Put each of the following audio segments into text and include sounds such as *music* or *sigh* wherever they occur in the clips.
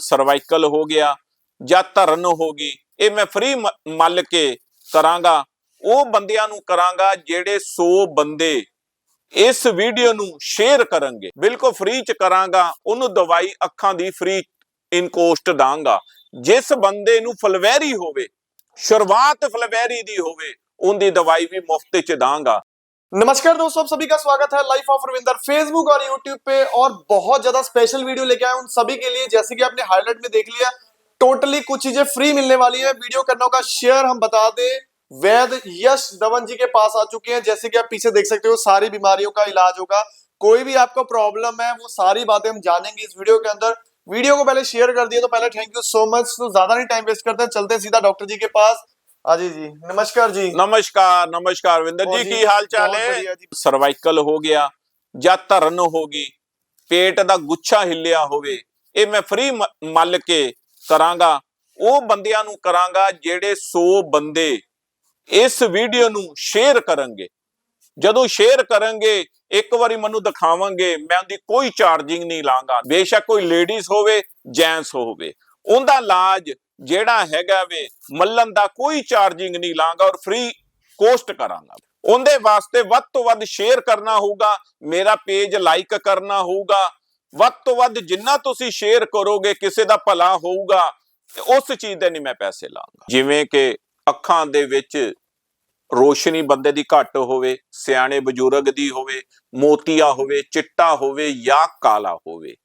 Cervical ਹੋ ਗਿਆ ਜਾਂ ਧਰਨ ਹੋ ਗਈ, ਇਹ ਮੈਂ ਫ੍ਰੀ ਮੱਲ ਕੇ ਕਰਾਂਗਾ। ਉਹ ਬੰਦਿਆਂ ਨੂੰ ਕਰਾਂਗਾ ਜਿਹੜੇ 100 ਬੰਦੇ ਇਸ ਵੀਡੀਓ ਨੂੰ ਸ਼ੇਅਰ ਕਰਨਗੇ। ਬਿਲਕੁਲ ਫ੍ਰੀ ਚ ਕਰਾਂਗਾ, ਉਹਨੂੰ ਦਵਾਈ ਅੱਖਾਂ ਦੀ ਫ੍ਰੀ ਇਨ ਕੋਸਟ ਦਾਂਗਾ। ਜਿਸ ਬੰਦੇ ਨੂੰ ਫਲਵੈਰੀ ਹੋਵੇ, ਸ਼ੁਰੂਆਤ ਫਲਵੈਰੀ ਦੀ ਹੋਵੇ, ਉਹਦੀ ਦਵਾਈ ਵੀ ਮੁਫਤ ਚ ਦਾਂਗਾ। नमस्कार दोस्तों, आप सभी का स्वागत है लाइफ ऑफ़ रविंदर फेसबुक और यूट्यूब पे और बहुत ज़्यादा स्पेशल वीडियो लेके आए उन सभी के लिए। जैसे कि आपने हाईलाइट में देख लिया टोटली कुछ चीज़ें फ्री मिलने वाली है। वीडियो करने का शेयर हम बता दें, वैद यश धवन जी के पास आ चुके हैं। जैसे कि आप पीछे देख सकते हो, सारी बीमारियों का इलाज होगा। कोई भी आपको प्रॉब्लम है, वो सारी बातें हम जानेंगे इस वीडियो के अंदर। वीडियो को पहले शेयर कर दिए तो पहले थैंक यू सो मच तो ज़्यादा नहीं टाइम वेस्ट करते हैं, चलते सीधा डॉक्टर जी के पास। ਆ ਜੀ ਜੀ ਨਮਸਕਾਰ ਜੀ। ਨਮਸਕਾਰ ਨਮਸਕਾਰ ਵਿੰਦਰ ਜੀ ਕੀ ਹਾਲ ਚਾਲ ਹੈ? ਸਰਵਾਈਕਲ ਹੋ ਗਿਆ ਜਾਂ ਧਰਨ ਹੋ ਗਈ ਪੇਟ ਦਾ ਗੁੱਛਾ ਹਿੱਲਿਆ ਹੋਵੇ ਇਹ ਮੈਂ ਫ੍ਰੀ ਮੱਲ ਕੇ ਕਰਾਂਗਾ ਉਹ ਬੰਦਿਆਂ ਨੂੰ ਕਰਾਂਗਾ ਜਿਹੜੇ 100 ਬੰਦੇ ਇਸ ਵੀਡੀਓ ਨੂੰ ਸ਼ੇਅਰ ਕਰਨਗੇ। ਜਦੋਂ ਸ਼ੇਅਰ ਕਰਨਗੇ ਇੱਕ ਵਾਰੀ ਮੈਨੂੰ ਦਿਖਾਵਾਂਗੇ ਮੈਂ ਉਹਦੀ ਕੋਈ ਚਾਰਜਿੰਗ ਨਹੀਂ ਲਾਂਗਾ। ਬੇਸ਼ੱਕ ਕੋਈ ਲੇਡੀਜ਼ ਹੋਵੇ ਜੈਂਟਸ ਹੋਵੇ। ਉਹਦਾ ਇਲਾਜ ਜਿਹੜਾ ਹੈਗਾ ਵੇ, ਮੱਲਣ ਦਾ ਕੋਈ ਚਾਰਜਿੰਗ ਨਹੀਂ ਲਾਂਗਾ ਔਰ ਫ੍ਰੀ ਕੋਸਟ ਕਰਾਂਗਾ। ਉਹਦੇ ਵਾਸਤੇ ਵੱਧ ਤੋਂ ਵੱਧ ਸ਼ੇਅਰ ਕਰਨਾ ਹੋਊਗਾ, ਮੇਰਾ ਪੇਜ ਲਾਈਕ ਕਰਨਾ ਹੋਊਗਾ, ਵੱਧ ਤੋਂ ਵੱਧ ਜਿੰਨਾ ਤੁਸੀਂ ਸ਼ੇਅਰ ਕਰੋਗੇ, ਕਿਸੇ ਦਾ ਭਲਾ ਹੋਊਗਾ, ਤੇ ਉਸ ਚੀਜ਼ ਦੇ ਨਹੀਂ ਮੈਂ ਪੈਸੇ ਲਾਂਗਾ। ਜਿਵੇਂ ਕਿ ਅੱਖਾਂ ਦੇ ਵਿੱਚ ਰੋਸ਼ਨੀ ਬੰਦੇ ਦੀ ਘੱਟ ਹੋਵੇ, ਸਿਆਣੇ ਬਜ਼ੁਰਗ ਦੀ ਹੋਵੇ, ਮੋਤੀਆ ਹੋਵੇ, ਚਿੱਟਾ ਹੋਵੇ ਜਾਂ ਕਾਲਾ ਹੋਵੇ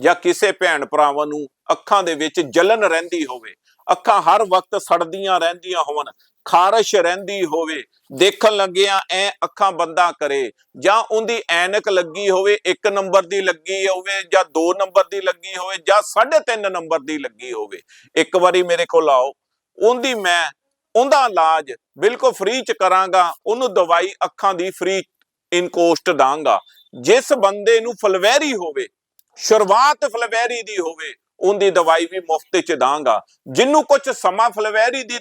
ਜਾਂ ਕਿਸੇ ਭੈਣ ਭਰਾਵਾਂ ਨੂੰ ਅੱਖਾਂ ਦੇ ਵਿੱਚ ਜਲਨ ਰਹਿੰਦੀ ਹੋਵੇ, ਅੱਖਾਂ ਹਰ ਵਕਤ ਸੜਦੀਆਂ ਰਹਿੰਦੀਆਂ ਹੋਣ ਖਾਰਸ਼ ਰਹਿੰਦੀ ਹੋਵੇ, ਦੇਖਣ ਲੱਗਿਆ ਐ ਅੱਖਾਂ ਬੰਦਾ ਕਰੇ, ਜਾਂ ਉਹਦੀ ਐਨਕ ਲੱਗੀ ਹੋਵੇ 1 ਨੰਬਰ ਦੀ ਲੱਗੀ ਹੋਵੇ, ਜਾਂ 2 ਨੰਬਰ ਦੀ ਲੱਗੀ ਹੋਵੇ, ਜਾਂ 3.5 ਨੰਬਰ ਦੀ ਲੱਗੀ ਹੋਵੇ, ਇੱਕ ਵਾਰੀ ਮੇਰੇ ਕੋਲ ਆਓ, ਉਹਦੀ ਮੈਂ, ਉਹਦਾ ਇਲਾਜ ਬਿਲਕੁਲ ਫ੍ਰੀ ਚ ਕਰਾਂਗਾ, ਉਹਨੂੰ ਦਵਾਈ ਅੱਖਾਂ ਦੀ ਫ੍ਰੀ ਇਨਕੋਸਟ ਦਾਂਗਾ, ਜਿਸ ਬੰਦੇ ਨੂੰ ਫਲਵੈਰੀ ਹੋਵੇ ਸ਼ੁਰੂਆਤ ਫਲਵੈਰੀ ਦੀ ਹੋਵੇ, ਉਹਦੀ ਦਵਾਈ ਵੀ ਮੁਫਤ ਚ ਦਾਂਗਾ। ਜਿੰਨੂੰ ਕੁਝ ਸਮਾਂ ਫਲਵੈਰੀ ਦੀ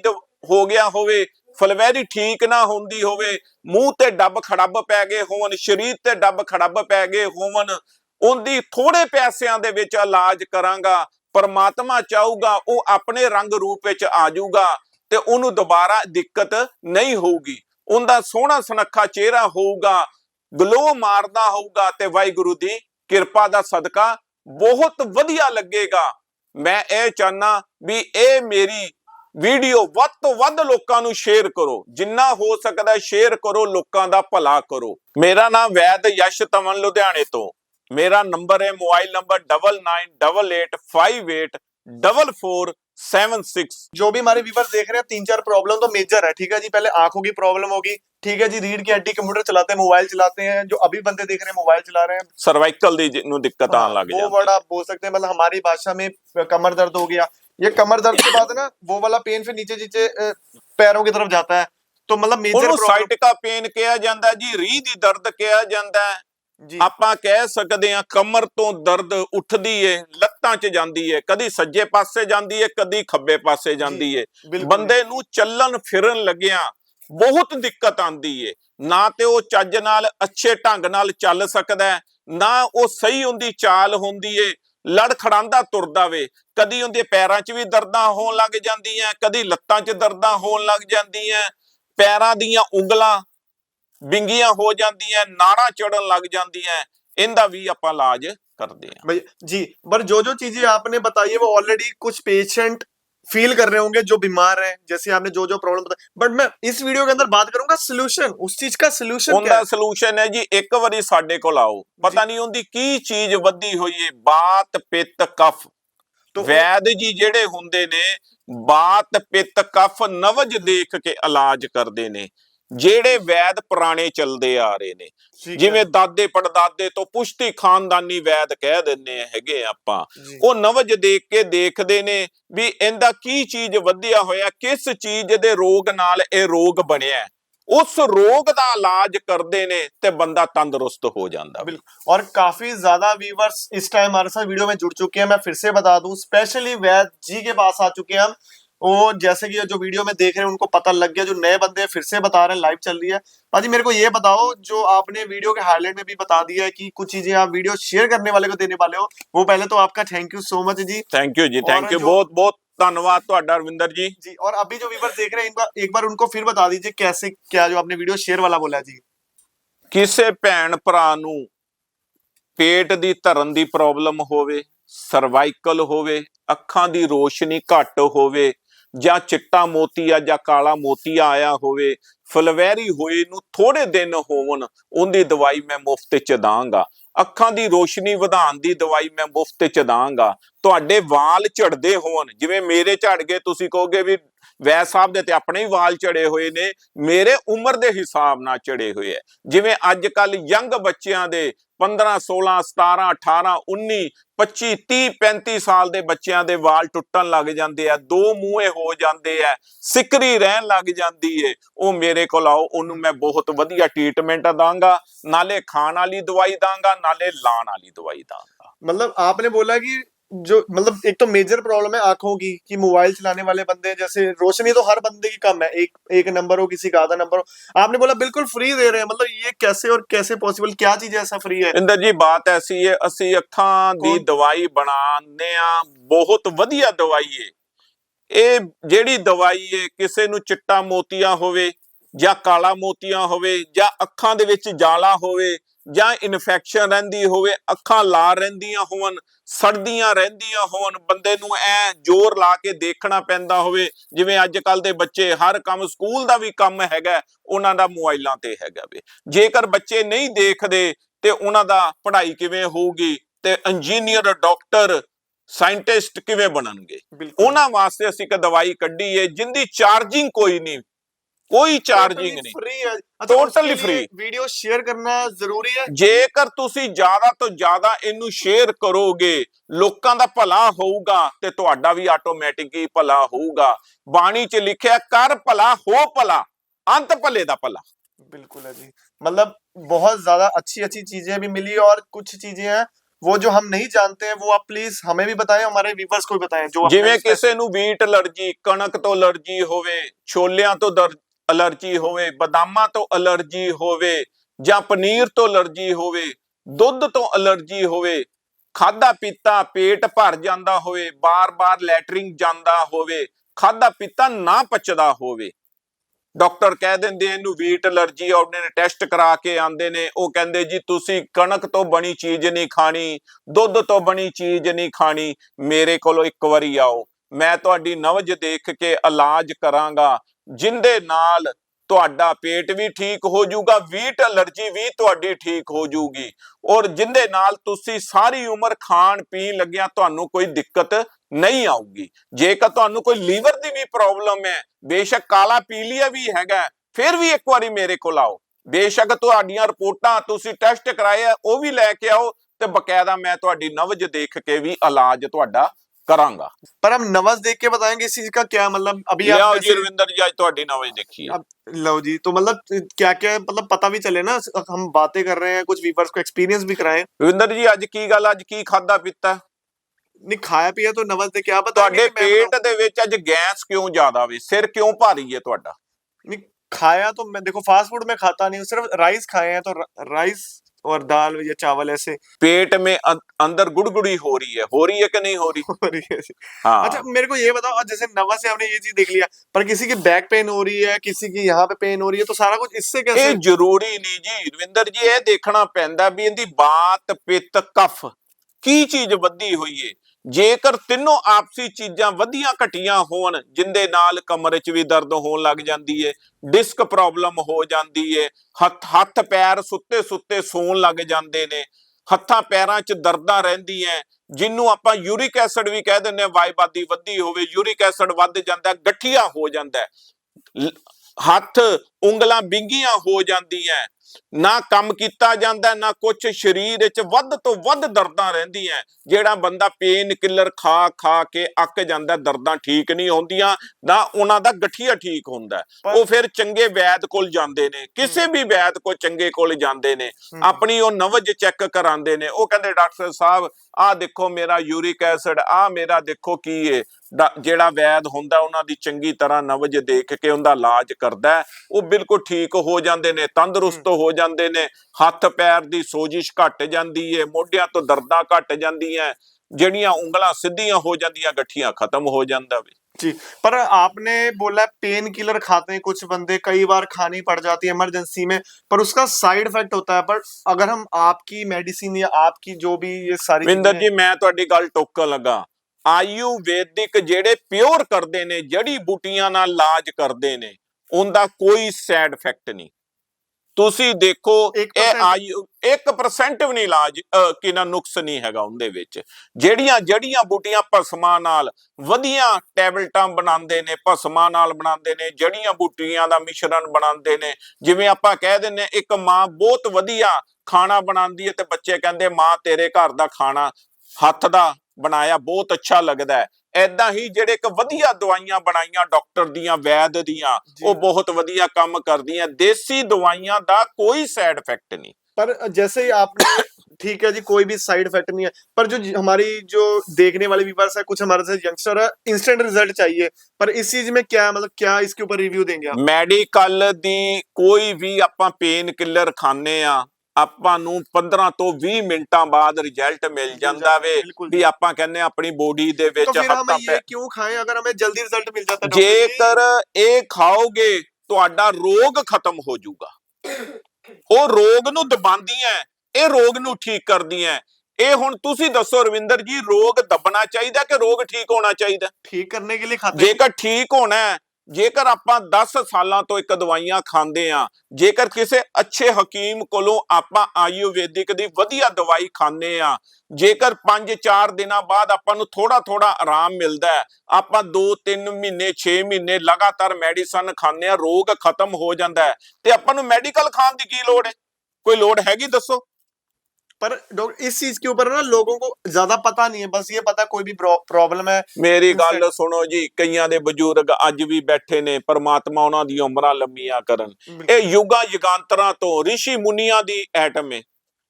ਹੋ ਗਿਆ ਹੋਵੇ, ਫਲਵੈਰੀ ਠੀਕ ਨਾ ਹੁੰਦੀ ਹੋਵੇ, ਮੂੰਹ ਤੇ ਡੱਬ ਖੜੱਬ ਪੈ ਗਏ ਹੋਣ ਸਰੀਰ ਤੇ ਡੱਬ ਖੜੱਬ ਪੈ ਗਏ ਹੋਣ ਉਹਦੀ ਥੋੜੇ ਪੈਸਿਆਂ ਦੇ ਵਿੱਚ ਇਲਾਜ ਕਰਾਂਗਾ, ਪਰਮਾਤਮਾ ਚਾਹੂਗਾ, ਉਹ ਆਪਣੇ ਰੰਗ ਰੂਪ ਵਿੱਚ ਆ ਜਾਊਗਾ ਤੇ ਉਹਨੂੰ ਦੁਬਾਰਾ ਦਿੱਕਤ ਨਹੀਂ ਹੋਊਗੀ। ਉਹਦਾ ਸੋਹਣਾ ਸੁਨੱਖਾ ਚਿਹਰਾ ਹੋਊਗਾ ਗਲੋ ਮਾਰਦਾ ਹੋਊਗਾ ਤੇ ਵਾਹਿਗੁਰੂ ਦੀ ਕਿਰਪਾ ਦਾ ਸਦਕਾ ਬਹੁਤ ਵਧੀਆ ਲੱਗੇਗਾ ਮੈਂ ਇਹ ਚਾਹਨਾ ਵੀ ਇਹ ਮੇਰੀ ਵੀਡੀਓ ਵੱਧ ਤੋਂ ਵੱਧ ਲੋਕਾਂ ਨੂੰ ਸ਼ੇਅਰ ਕਰੋ ਜਿੰਨਾ ਹੋ ਸਕਦਾ ਸ਼ੇਅਰ ਕਰੋ ਲੋਕਾਂ ਦਾ ਭਲਾ ਕਰੋ ਮੇਰਾ ਨਾਮ ਵੈਦ ਯਸ਼ ਤਮਨ ਲੁਧਿਆਣੇ ਤੋਂ ਮੇਰਾ ਨੰਬਰ ਹੈ ਮੋਬਾਈਲ ਨੰਬਰ 9988584476 जो भी हमारे व्यूवर्स देख रहे हैं तीन चार प्रॉब्लम तो मेजर है ठीक है जी पहले आंखों की प्रॉब्लम होगी ठीक है जी रीढ़ की हड्डी कंप्यूटर चलाते हैं मोबाइल चलाते हैं जो अभी बंदे देख रहे हैं मोबाइल चला रहे हैं ਸਰਵਾਈਕਲ ਦੀ ਜਿਹਨੂੰ ਦਿੱਕਤ ਆਉਣ हाँ, ਲੱਗ वो ਜਾਂਦੀ वर्ड आप बोल सकते हैं मतलब हमारी भाषा में कमर दर्द हो गया ये कमर दर्द के बाद है ना वो वाला पेन फिर नीचे नीचे अ, पैरों की तरफ जाता है तो मतलब मेजर ਉਹਨੂੰ प्रॉब्लम ਸਾਈਟਿਕਾ ਪੇਨ ਕਿਹਾ ਜਾਂਦਾ ਜੀ ਰੀਹ ਦੀ ਦਰਦ ਕਿਹਾ ਜਾਂਦਾ ਹੈ जी ਆਪਾਂ ਕਹਿ ਸਕਦੇ ਹਾਂ ਕਮਰ ਤੋਂ ਦਰਦ ਉੱਠਦੀ ਏ ਲੱਤਾਂ 'ਚ ਜਾਂਦੀ ਏ ਕਦੀ ਸੱਜੇ ਪਾਸੇ ਜਾਂਦੀ ਏ ਕਦੀ ਖੱਬੇ ਪਾਸੇ ਜਾਂਦੀ ਏ बिल्कुल ਬੰਦੇ ਨੂੰ ਚੱਲਣ ਫਿਰਨ ਲੱਗਿਆ ਬਹੁਤ ਦਿੱਕਤ ਆਂਦੀ ਏ ਨਾ ਤੇ ਉਹ ਚੱਜ ਨਾਲ ਅੱਛੇ ਢੰਗ ਨਾਲ ਚੱਲ ਸਕਦਾ ਹੈ, ਨਾ ਉਹ ਸਹੀ ਹੁੰਦੀ ਚਾਲ ਹੁੰਦੀ ਏ ਲੜਖੜਾਂਦਾ ਤੁਰਦਾ ਵੇ ਕਦੀ ਉਹਦੇ ਪੈਰਾਂ 'ਚ ਵੀ ਦਰਦਾਂ ਹੋਣ ਲੱਗ ਜਾਂਦੀਆਂ ਕਦੀ ਲੱਤਾਂ 'ਚ ਦਰਦਾਂ ਹੋਣ ਲੱਗ ਜਾਂਦੀਆਂ ਪੈਰਾਂ ਦੀਆਂ ਉਂਗਲਾਂ ਵਿੰਗੀਆਂ ਹੋ ਜਾਂਦੀਆਂ ਨਾੜਾਂ ਚੜਨ ਲੱਗ ਜਾਂਦੀਆਂ ਇਹਦਾ ਵੀ ਆਪਾਂ ਇਲਾਜ ਕਰਦੇ ਹਾਂ भाई जी पर जो जो चीजें आपने बताई है वो ऑलरेडी कुछ पेशेंट फील कर रहे होंगे जो बीमार हैं जैसे आपने जो जो प्रॉब्लम बताई बट मैं इस वीडियो के अंदर बात करूंगा सोल्यूशन उस चीज का सोल्यूशन क्या ਉਹਦਾ है ਸੋਲੂਸ਼ਨ ਹੈ ਜੀ ਇੱਕ ਵਾਰੀ ਸਾਡੇ ਕੋਲ ਆਓ ਪਤਾ ਨਹੀਂ ਉਹਦੀ ਕੀ ਚੀਜ਼ ਵੱਧੀ ਹੋਈ ਏ ਬਾਤ ਪਿੱਤ ਕਫ तो ਵੈਦ ਜੀ ਜਿਹੜੇ ਹੁੰਦੇ ਨੇ ਬਾਤ ਪਿੱਤ ਕਫ ਨਵਜ ਦੇਖ ਕੇ ਇਲਾਜ ਕਰਦੇ ਨੇ ਜਿਹੜੇ ਵੈਦ ਪੁਰਾਣੇ ਚੱਲਦੇ ਆ ਰਹੇ ਨੇ ठीक है, ਜਿਵੇਂ ਦਾਦੇ ਪੜਦਾਦੇ ਤੋਂ ਪੁਸ਼ਤੀ ਖਾਨਦਾਨੀ ਵੈਦ ਕਹਿ ਦਿੰਨੇ ਹੈਗੇ ਆਪਾਂ जी, ਉਹ ਨਵਜ ਦੇਖ ਕੇ ਦੇਖਦੇ ਨੇ ਵੀ ਇਹਦਾ ਕੀ ਚੀਜ਼ ਵਧਿਆ ਹੋਇਆ ਕਿਸ ਚੀਜ਼ ਦੇ ਰੋਗ ਨਾਲ ਇਹ ਰੋਗ ਬਣਿਆ ਹੈ। ਉਸ ਰੋਗ ਦਾ ਇਲਾਜ ਕਰਦੇ ਨੇ ਤੇ ਬੰਦਾ ਤੰਦਰੁਸਤ ਹੋ ਜਾਂਦਾ बिल्कुल और काफी ज्यादा व्यूवर्स इस टाइम हमारे साथ वीडियो में जुड़ चुके हैं मैं फिर से बता दूं स्पेशली वैद जी के पास आ चुके हैं हम वो जैसे कि जो वीडियो में देख रहे हैं उनको पता लग गया जो नए बंदे हैं फिर से बता रहे हैं लाइव चल रही है भाजी मेरे को ये बताओ जो आपने वीडियो के हाईलाइट में भी बता दिया है कि कुछ चीजें आप वीडियो शेयर करने वाले को देने वाले हो वो पहले तो आपका thank you so much ji thank you ਜੀ और ਥੈਂਕ ਯੂ जो- ਬਹੁਤ ਬਹੁਤ ਧੰਨਵਾਦ ਤੁਹਾਡਾ ਰਵਿੰਦਰ ਜੀ जी और अभी जो व्यूवर देख रहे हैं इनका एक बार उनको फिर बता दीजिए कैसे क्या जो आपने वीडियो शेयर वाला बोला है जी ਕਿਸੇ ਭੈਣ ਭਰਾ ਨੂੰ ਪੇਟ ਦੀ ਧਰਨ ਦੀ ਪ੍ਰੋਬਲਮ ਹੋਵੇ ਸਰਵਾਈਕਲ ਹੋਵੇ ਅੱਖਾਂ ਦੀ ਰੋਸ਼ਨੀ ਘੱਟ ਹੋਵੇ ਜਾਂ ਚਿੱਟਾ ਮੋਤੀਆ ਜਾਂ ਕਾਲਾ ਮੋਤੀਆ ਆਇਆ ਹੋਵੇ, ਫਲਵੈਰੀ ਹੋਏ ਨੂੰ ਥੋੜੇ ਦਿਨ ਹੋਵਣ, ਉਹਦੀ ਦਵਾਈ ਮੈਂ ਮੁਫਤ ਚ ਦਾਂਗਾ। ਅੱਖਾਂ ਦੀ ਰੋਸ਼ਨੀ ਵਧਾਉਣ ਦੀ ਦਵਾਈ ਮੈਂ ਮੁਫਤ ਚ ਦਾਂਗਾ। ਤੁਹਾਡੇ ਵਾਲ ਝੜਦੇ ਹੋਣ, ਜਿਵੇਂ ਮੇਰੇ ਝੜ ਗਏ, ਤੁਸੀਂ ਕਹੋਗੇ ਵੀ ਵੈਸ ਸਾਹਿਬ ਦੇ ਤੇ ਆਪਣੇ ਹੀ ਵਾਲ ਚੜੇ ਹੋਏ ਨੇ, ਮੇਰੇ ਉਮਰ ਦੇ ਹਿਸਾਬ ਨਾਲ ਚੜੇ ਹੋਏ ਐ। ਜਿਵੇਂ ਅੱਜ ਕੱਲ ਯੰਗ ਬੱਚਿਆਂ ਦੇ 15 16 17 18 19 25 30 35 ਸਾਲ ਦੇ ਬੱਚਿਆਂ ਦੇ ਵਾਲ ਟੁੱਟਣ ਲੱਗ ਜਾਂਦੇ ਆ ਦੋ ਮੂੰਹੇ ਹੋ ਜਾਂਦੇ ਆ ਸਿਕਰੀ ਰਹਿਣ ਲੱਗ ਜਾਂਦੀ ਏ। ਉਹ ਮੇਰੇ ਕੋਲ ਆਓ, ਉਹਨੂੰ ਮੈਂ ਬਹੁਤ ਵਧੀਆ ਟ੍ਰੀਟਮੈਂਟ ਦਾਂਗਾ, ਨਾਲੇ ਖਾਣ ਵਾਲੀ ਦਵਾਈ ਦਾਂਗਾ, ਨਾਲੇ ਲਾਣ ਵਾਲੀ ਦਵਾਈ ਦਾਂਗਾ। ਮਤਲਬ ਆਪਨੇ ਬੋਲਾ ਕਿ जो मतलब एक तो मेजर प्रॉब्लम है आंखों की कि मोबाइल चलाने वाले बंदे जैसे रोशनी तो हर बंदे की कम है एक एक नंबर हो किसी का आधा नंबर हो आपने बोला बिल्कुल फ्री दे रहे हैं मतलब ये कैसे और कैसे पॉसिबल क्या चीज ऐसा फ्री है ਇੰਦਰ ਜੀ ਬਾਤ ਐਸੀ ਹੈ ਅਸੀਂ ਅੱਖਾਂ ਦੀ ਕੌਣ- ਦਵਾਈ ਬਣਾਉਂਦੇ ਆ ਬਹੁਤ ਵਧੀਆ ਦਵਾਈ ਏ ਇਹ ਜਿਹੜੀ ਦਵਾਈ ਏ ਕਿਸੇ ਨੂੰ ਚਿੱਟਾ ਮੋਤੀਆ ਹੋਵੇ ਜਾਂ ਕਾਲਾ ਮੋਤੀਆ ਹੋਵੇ ਜਾਂ ਅੱਖਾਂ ਦੇ ਵਿੱਚ ਜਾਲਾ ਹੋਵੇ ਜਾਂ ਇਨਫੈਕਸ਼ਨ ਰਹਿੰਦੀ ਹੋਵੇ ਅੱਖਾਂ ਲਾਲ ਰਹਿੰਦੀਆਂ ਹੋਣ ਸਰਦੀਆਂ ਰਹਿੰਦੀਆਂ ਹੋਣ ਬੰਦੇ ਨੂੰ ਐ ਜ਼ੋਰ ਲਾ ਕੇ ਦੇਖਣਾ ਪੈਂਦਾ ਹੋਵੇ ਜਿਵੇਂ ਅੱਜ ਕੱਲ ਦੇ ਬੱਚੇ ਹਰ ਕੰਮ ਸਕੂਲ ਦਾ ਵੀ ਕੰਮ ਹੈਗਾ ਉਹਨਾਂ ਦਾ ਮੋਬਾਈਲਾਂ ਤੇ ਹੈਗਾ ਵੇ। ਜੇਕਰ ਬੱਚੇ ਨਹੀਂ ਦੇਖਦੇ ਤੇ ਉਹਨਾਂ ਦਾ ਪੜ੍ਹਾਈ ਕਿਵੇਂ ਹੋਊਗੀ ਤੇ ਇੰਜੀਨੀਅਰ ਡਾਕਟਰ ਸਾਇੰਟਿਸਟ ਕਿਵੇਂ ਬਣਨਗੇ? ਉਹਨਾਂ ਵਾਸਤੇ ਅਸੀਂ ਇੱਕ ਦਵਾਈ ਕੱਢੀ ਏ ਜਿੰਦੀ ਚਾਰਜਿੰਗ ਕੋਈ ਨਹੀਂ। ਕੋਈ ਚਾਰਜਿੰਗ ਨਹੀਂ फ्री है Totally free. वीडियो शेयर करना जरूरी है ਜੇਕਰ ਤੁਸੀਂ ਜ਼ਿਆਦਾ ਤੋਂ ਜ਼ਿਆਦਾ ਇਹਨੂੰ ਸ਼ੇਅਰ ਕਰੋਗੇ ਲੋਕਾਂ ਦਾ ਭਲਾ ਹੋਊਗਾ ਤੇ ਤੁਹਾਡਾ ਵੀ ਆਟੋਮੈਟਿਕ ਹੀ ਭਲਾ ਹੋਊਗਾ ਬਾਣੀ 'ਚ ਲਿਖਿਆ ਕਰ ਭਲਾ ਹੋ ਭਲਾ ਅੰਤ ਭਲੇ ਦਾ ਭਲਾ बिल्कुल है जी मतलब बहुत ज्यादा अच्छी अच्छी चीजें भी मिली और कुछ चीजें हैं वो जो हम नहीं जानते हैं वो आप प्लीज हमें भी बताएं हमारे व्यूवर्स को भी बताएं जो अपने ਜਿਵੇਂ इस- ਕਿਸੇ ਨੂੰ ਵੀਟ ਅਲਰਜੀ ਕਣਕ ਤੋਂ ਅਲਰਜੀ ਹੋਵੇ ਛੋਲਿਆਂ ਤੋਂ ਦਰ- ਅਲਰਜੀ ਹੋਵੇ, ਬਦਾਮਾਂ ਤੋਂ ਅਲਰਜੀ ਹੋਵੇ ਜਾਂ ਪਨੀਰ ਤੋਂ ਅਲਰਜੀ ਹੋਵੇ, ਦੁੱਧ ਤੋਂ ਅਲਰਜੀ ਹੋਵੇ ਖਾਦਾ ਪੀਤਾ ਪੇਟ ਭਰ ਜਾਂਦਾ ਹੋਵੇ, ਬਾਰ-ਬਾਰ ਲੈਟਰਿੰਗ ਜਾਂਦਾ ਹੋਵੇ ਖਾਦਾ ਪੀਤਾ ਨਾ ਪਚਦਾ ਹੋਵੇ। ਡਾਕਟਰ ਕਹਿ ਦਿੰਦੇ ਇਹਨੂੰ ਵੀਟ ਅਲਰਜੀ ਆ, ਉਹਨੇ ਟੈਸਟ ਕਰਾ ਕੇ ਆਂਦੇ ਨੇ, ਉਹ ਕਹਿੰਦੇ ਜੀ, ਤੁਸੀਂ ਕਣਕ ਤੋਂ ਬਣੀ ਚੀਜ਼ ਨਹੀਂ ਖਾਣੀ, ਦੁੱਧ ਤੋਂ ਬਣੀ ਚੀਜ਼ ਨਹੀਂ ਖਾਣੀ, ਮੇਰੇ ਕੋਲੋਂ ਇੱਕ ਵਾਰੀ ਆਓ। ਮੈਂ ਤੁਹਾਡੀ ਨਵਜ ਦੇਖ ਕੇ ਇਲਾਜ ਕਰਾਂਗਾ, ਜਿੰਦੇ ਨਾਲ ਤੁਹਾਡਾ ਪੇਟ ਵੀ ਠੀਕ ਹੋ ਜਾਊਗਾ, ਵੀਟ ਅਲਰਜੀ ਵੀ ਤੁਹਾਡੀ ਠੀਕ ਹੋ ਜਾਊਗੀ। ਔਰ ਜਿੰਦੇ ਨਾਲ ਤੁਸੀਂ ਸਾਰੀ ਉਮਰ ਖਾਣ ਪੀਣ ਲੱਗਿਆ ਤੁਹਾਨੂੰ ਕੋਈ ਦਿੱਕਤ ਨਹੀਂ ਆਊਗੀ। ਜੇਕਰ ਤੁਹਾਨੂੰ ਕੋਈ ਲੀਵਰ ਦੀ ਵੀ ਪ੍ਰੋਬਲਮ ਹੈ, ਬੇਸ਼ੱਕ ਕਾਲਾ ਪੀਲੀਆ ਵੀ ਹੈਗਾ, ਫਿਰ ਵੀ ਇੱਕ ਵਾਰੀ ਮੇਰੇ ਕੋਲ ਆਓ। ਬੇਸ਼ੱਕ ਤੁਹਾਡੀਆਂ ਰਿਪੋਰਟਾਂ ਤੁਸੀਂ ਟੈਸਟ ਕਰਾਏ ਆ, ਉਹ ਵੀ ਲੈ ਕੇ ਆਓ, ਤੇ ਬਕਾਇਦਾ ਮੈਂ ਤੁਹਾਡੀ ਨਵਜ ਦੇਖ ਕੇ ਵੀ ਇਲਾਜ ਤੁਹਾਡਾ ਕਰਾਂਗਾ पर हम नवज देख के बताएंगे इस चीज का क्या मतलब अभी आप ਲਿਆਓ ਜੀ जैसे- ਰਵਿੰਦਰ ਜੀ ਅੱਜ ਤੁਹਾਡੀ ਨਵਜ ਦੇਖੀ ਹੈ लो जी तो मतलब क्या क्या मतलब पता भी चले ना हम बातें कर रहे हैं कुछ व्यूवर्स को एक्सपीरियंस भी कराएं ਰਵਿੰਦਰ ਜੀ ਅੱਜ ਕੀ ਗੱਲ ਅੱਜ ਕੀ ਖਾਦਾ ਪੀਤਾ नहीं खाया पिया तो नवज दे क्या बताएंगे ਤੁਹਾਡੇ कि मैं ਪੇਟ ਦੇ ਵਿੱਚ ਅੱਜ ਗੈਸ ਕਿਉਂ ਜ਼ਿਆਦਾ ਵੇ ਸਿਰ ਕਿਉਂ ਭਾਰੀ ਹੈ ਤੁਹਾਡਾ बताऊं? नहीं खाया तो मैं देखो फास्ट फूड में खाता नहीं हूँ सिर्फ राइस खाए हैं तो रा- राइस और दाल या चावल ऐसे पेट में अं- अंदर गुड़गुड़ी हो रही है हो रही है कि नहीं हो रही हो रही है हाँ अच्छा मेरे को ये बताओ आज जैसे नवा से हमने ये चीज देख लिया पर किसी की बैक पेन हो रही है किसी की यहाँ पे पेन हो रही है तो सारा कुछ इससे कैसे ਇਹ ਜ਼ਰੂਰੀ ਨਹੀਂ ਜੀ ਰਵਿੰਦਰ ਜੀ ਇਹ ਦੇਖਣਾ ਪੈਂਦਾ ਵੀ ਇਹਦੀ ਬਾਤ ਪਿੱਤ ਕਫ ਕੀ ਚੀਜ਼ ਵੱਧੀ ਹੋਈ ਏ ਜੇਕਰ ਤਿੰਨੋਂ ਆਪਸੀ ਚੀਜ਼ਾਂ ਵਧੀਆਂ ਘਟੀਆਂ ਹੋਣ, ਜਿੰਦੇ ਨਾਲ ਕਮਰੇ 'ਚ ਵੀ ਦਰਦ ਹੋਣ ਲੱਗ ਜਾਂਦੀ ਏ, ਡਿਸਕ ਪ੍ਰੋਬਲਮ ਹੋ ਜਾਂਦੀ ਏ, ਹੱਥ ਹੱਥ ਪੈਰ ਸੁੱਤੇ ਸੁੱਤੇ ਸੌਣ ਲੱਗ ਜਾਂਦੇ ਨੇ, ਹੱਥਾਂ ਪੈਰਾਂ 'ਚ ਦਰਦਾਂ ਰਹਿੰਦੀਆਂ ਜਿਹਨੂੰ ਆਪਾਂ ਯੂਰਿਕ ਐਸਿਡ ਵੀ ਕਹਿ ਦਿੰਦੇ ਆ ਵਾਈਬਾਦੀ ਵੱਧੀ ਹੋਵੇ, ਯੂਰਿਕ ਐਸਿਡ ਵੱਧ ਜਾਂਦਾ, ਗਠੀਆ ਹੋ ਜਾਂਦਾ ਹੱਥ ਉਂਗਲਾਂ ਬਿੰਗੀਆਂ ਹੋ ਜਾਂਦੀਆਂ ਨਾ ਕੰਮ ਕੀਤਾ ਜਾਂਦਾ ਨਾ ਕੁਝ ਸਰੀਰ ਵਿੱਚ ਵੱਧ ਤੋਂ ਵੱਧ ਦਰਦਾਂ ਰਹਿੰਦੀਆਂ। ਜਿਹੜਾ ਬੰਦਾ ਪੇਨ ਕਿਲਰ ਖਾ ਖਾ ਕੇ ਅੱਕ ਜਾਂਦਾ ਦਰਦਾਂ ਠੀਕ ਨਹੀਂ ਹੁੰਦੀਆਂ ਨਾ ਉਹਨਾਂ ਦਾ ਗਠੀਆ ਠੀਕ ਹੁੰਦਾ। ਉਹ ਫਿਰ ਚੰਗੇ ਵੈਦ ਕੋਲ ਜਾਂਦੇ ਨੇ। ਕਿਸੇ ਵੀ ਵੈਦ ਕੋਲ ਚੰਗੇ ਕੋਲ ਜਾਂਦੇ ਨੇ। ਆਪਣੀ ਉਹ ਨਵਜ ਚੈੱਕ ਕਰਾਉਂਦੇ ਨੇ। ਉਹ ਕਹਿੰਦੇ ਡਾਕਟਰ ਸਾਹਿਬ ਆਹ ਦੇਖੋ ਮੇਰਾ ਯੂਰਿਕ ਐਸਿਡ ਆਹ ਮੇਰਾ ਦੇਖੋ ਕੀ ਏ। ਜਿਹੜਾ ਵੈਦ ਹੁੰਦਾ ਉਹਨਾਂ ਦੀ ਚੰਗੀ ਤਰ੍ਹਾਂ ਨਵਜ ਦੇਖ ਕੇ ਉਹਦਾ ਇਲਾਜ ਕਰਦਾ ਹੈ, ਉਹ ਬਿਲਕੁਲ ਠੀਕ ਹੋ ਜਾਂਦੇ ਨੇ ਤੰਦਰੁਸਤ ਹੋ ਜਾਂਦੇ ਨੇ ਹੱਥ ਪੈਰ ਦੀ ਸੋਜਿਸ਼ ਘਟ ਜਾਂਦੀ ਏ ਮੋਢਿਆਂ ਤੋਂ ਦਰਦਾਂ ਘਟ ਜਾਂਦੀਆਂ ਜਿਹੜੀਆਂ ਉਂਗਲਾਂ ਸਿੱਧੀਆਂ ਹੋ ਜਾਂਦੀਆਂ ਗੱਠੀਆਂ ਖਤਮ ਹੋ ਜਾਂਦਾ ਵੇ जी पर आपने बोला पेन किलर खाते हैं कुछ बंदे कई बार खानी पड़ जाती है इमरजेंसी में पर उसका साइड इफेक्ट होता है पर अगर हम आपकी मेडिसिन या आपकी जो भी ये सारी ਵਿੰਦਰ चीजें ਜੀ ਮੈਂ ਤੁਹਾਡੀ ਗੱਲ ਟੋਕਣ ਲੱਗਾ ਆਯੁਰਵੈਦਿਕ ਜਿਹੜੇ ਪਿਓਰ ਕਰਦੇ ਨੇ ਜੜੀ ਬੂਟੀਆਂ ਨਾਲ ਇਲਾਜ ਕਰਦੇ ਨੇ ਉਹਦਾ ਕੋਈ ਸਾਈਡ ਇਫੈਕਟ ਨਹੀਂ। ਤੁਸੀਂ ਦੇਖੋ ਇਹ ਆਯੂ 1% ਵੀ ਨਹੀਂ ਇਲਾਜ ਕਿਨਾ ਨੁਕਸ ਨਹੀਂ ਹੈਗਾ ਉਹਦੇ ਵਿੱਚ। ਜਿਹੜੀਆਂ ਜੜੀਆਂ ਬੂਟੀਆਂ ਭਸਮਾਂ ਨਾਲ ਵਧੀਆ ਟੈਬਲਟਾਂ ਬਣਾਉਂਦੇ ਨੇ ਭਸਮਾਂ ਨਾਲ ਬਣਾਉਂਦੇ ਨੇ ਜੜੀਆਂ ਬੂਟੀਆਂ ਦਾ ਮਿਸ਼ਰਣ ਬਣਾਉਂਦੇ ਨੇ ਜਿਵੇਂ ਆਪਾਂ ਕਹਿ ਦਿੰਨੇ ਇੱਕ ਮਾਂ ਬਹੁਤ ਵਧੀਆ ਖਾਣਾ ਬਣਾਉਂਦੀ ਹੈ ਤੇ ਬੱਚੇ ਕਹਿੰਦੇ ਮਾਂ ਤੇਰੇ ਘਰ ਦਾ ਖਾਣਾ ਹੱਥ ਦਾ ਬਣਾਇਆ ਬਹੁਤ ਅੱਛਾ ਲੱਗਦਾ ਹੈ ਐਦਾਂ ਹੀ ਜਿਹੜੇ ਇੱਕ ਵਧੀਆ ਦਵਾਈਆਂ ਬਣਾਈਆਂ ਡਾਕਟਰ ਦੀਆਂ ਵੈਦ ਦੀਆਂ ਜੀ। ਉਹ ਬਹੁਤ ਵਧੀਆ ਕੰਮ ਕਰਦੀਆਂ ਦੇਸੀ ਦਵਾਈਆਂ ਦਾ ਕੋਈ ਸਾਈਡ ਇਫੈਕਟ ਨਹੀਂ पर जैसे ही आपने ठीक है जी कोई भी साइड इफेक्ट नहीं है पर जो जी- हमारी जो देखने वाले व्यूवर्स है कुछ हमारे से यंगस्टर है इंस्टेंट रिजल्ट चाहिए पर इस चीज में क्या मतलब क्या इसके ऊपर रिव्यू देंगे आप ਮੈਡੀਕਲ ਦੀ ਕੋਈ ਵੀ ਆਪਾਂ ਪੇਨ ਕਿਲਰ ਖਾਣੇ ਆ ਆਪਾਂ ਨੂੰ 15 ਤੋਂ 20 ਮਿੰਟਾਂ ਬਾਅਦ ਰਿਜ਼ਲਟ ਮਿਲ ਜਾਂਦਾ ਵੇ ਵੀ ਆਪਾਂ ਕਹਿੰਦੇ ਆਪਣੀ ਬੋਡੀ ਦੇ ਵਿੱਚ ਹੱਤਾ ਪੈ ਕਿਉਂ ਖਾਏ ਅਗਰ ਹਮੇ ਜਲਦੀ ਰਿਜ਼ਲਟ ਮਿਲ ਜਾਂਦਾ ਜੇਕਰ ਇਹ ਖਾਓਗੇ ਤੁਹਾਡਾ ਰੋਗ ਖਤਮ ਹੋ ਜਾਊਗਾ। ਉਹ ਰੋਗ ਨੂੰ ਦਬਾਉਂਦੀਆਂ ਇਹ ਰੋਗ ਨੂੰ ਠੀਕ ਕਰਦੀ ਕਰਦੀਆਂ ਇਹ ਹੁਣ ਤੁਸੀਂ ਦੱਸੋ ਰਵਿੰਦਰ ਜੀ ਰੋਗ ਦੱਬਣਾ ਚਾਹੀਦਾ ਕਿ ਰੋਗ ਠੀਕ ਹੋਣਾ ਚਾਹੀਦਾ? ਠੀਕ ਕਰਨੇ ਲਈ ਖਾਤੇ? ਜੇਕਰ ਠੀਕ ਹੋਣਾ ਹੈ ਜੇਕਰ ਆਪਾਂ 10 ਸਾਲਾਂ ਤੋਂ ਇੱਕ ਦਵਾਈਆਂ ਖਾਂਦੇ ਆ ਜੇਕਰ ਕਿਸੇ ਅੱਛੇ ਹਕੀਮ ਕੋਲੋਂ ਆਪਾਂ ਆਯੁਰਵੈਦਿਕ ਦੀ ਵਧੀਆ ਦਵਾਈ ਖਾਂਦੇ ਆ ਜੇਕਰ 5-4 ਦਿਨਾਂ ਬਾਅਦ ਆਪਾਂ ਨੂੰ ਥੋੜਾ ਥੋੜਾ ਆਰਾਮ ਮਿਲਦਾ ਹੈ, ਆਪਾਂ 2-3 ਮਹੀਨੇ 6 ਮਹੀਨੇ ਲਗਾਤਾਰ ਮੈਡੀਸਨ ਖਾਂਦੇ ਆ ਰੋਗ ਖਤਮ ਹੋ ਜਾਂਦਾ ਹੈ, ਤੇ ਆਪਾਂ ਨੂੰ ਮੈਡੀਕਲ ਖਾਣ ਦੀ ਕੀ ਲੋੜ ਹੈ? ਕੋਈ ਲੋੜ ਹੈਗੀ ਦੱਸੋ? पर डॉक्टर इस चीज के ऊपर ना लोगों को ज्यादा पता नहीं है बस ये पता है कोई भी प्रॉब्लम है ਮੇਰੀ ਗੱਲ Instant- ਸੁਣੋ ਜੀ ਕਈਆਂ ਦੇ ਬਜ਼ੁਰਗ ਅੱਜ ਵੀ ਬੈਠੇ ਨੇ ਪਰਮਾਤਮਾ ਉਹਨਾਂ ਦੀ ਉਮਰਾਂ ਲੰਮੀਆਂ ਕਰਨ ਇਹ ਯੁਗਾਂ ਯੁਗਾਂਤਰਾਂ ਤੋਂ ਰਿਸ਼ੀ ਮੁਨੀਆਂ ਦੀ ਐਟਮ ਹੈ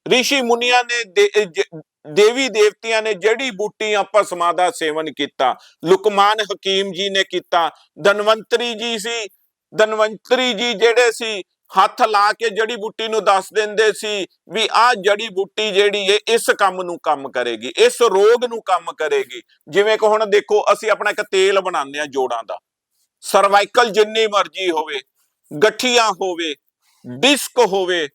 ਰਿਸ਼ੀ ਮੁਨੀਆਂ ਨੇ ਦੇ- ਜ- ਦੇਵੀ ਦੇਵਤਿਆਂ ਨੇ ਜੜੀ ਬੂਟੀਆਂ ਭਸਮਾਂ ਦਾ ਸੇਵਨ ਕੀਤਾ ਲੁਕਮਾਨ ਹਕੀਮ ਜੀ ਨੇ ਕੀਤਾ ਧਨਵੰਤਰੀ ਜੀ ਸੀ ਧਨਵੰਤਰੀ ਜੀ ਜਿਹੜੇ ਸੀ ਹੱਥ ਲਾ ਕੇ ਜੜੀ ਬੂਟੀ ਨੂੰ ਦੱਸ ਦਿੰਦੇ ਸੀ ਵੀ ਆਹ ਜੜੀ ਬੂਟੀ ਜਿਹੜੀ ਏ, ਇਸ ਕੰਮ ਨੂੰ ਕੰਮ ਕਰੇਗੀ, ਇਸ ਰੋਗ ਨੂੰ ਕੰਮ ਕਰੇਗੀ। ਜਿਵੇਂ ਕਿ ਹੁਣ ਦੇਖੋ, ਅਸੀਂ ਆਪਣਾ ਇੱਕ ਤੇਲ ਬਣਾਉਂਦੇ ਆ ਜੋੜਾਂ ਦਾ। ਸਰਵਾਈਕਲ ਜਿੰਨੀ ਮਰਜ਼ੀ ਹੋਵੇ, ਗਠੀਆ ਹੋਵੇ, ਡਿਸਕ ਹੋਵੇ,